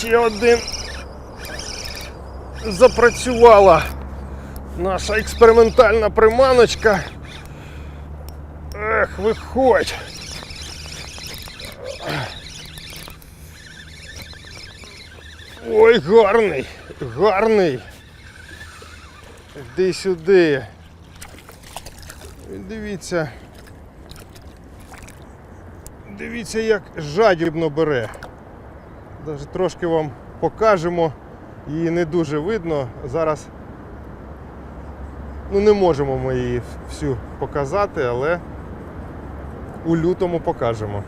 ще один запрацювала наша експериментальна приманочка. Ех, виходь. Ой, гарний, гарний. Іди сюди. Дивіться. Дивіться, як жадібно бере. Даже трошки вам покажемо. Її не дуже видно. Зараз ну, не можемо ми її всю показати, але у лютому покажемо.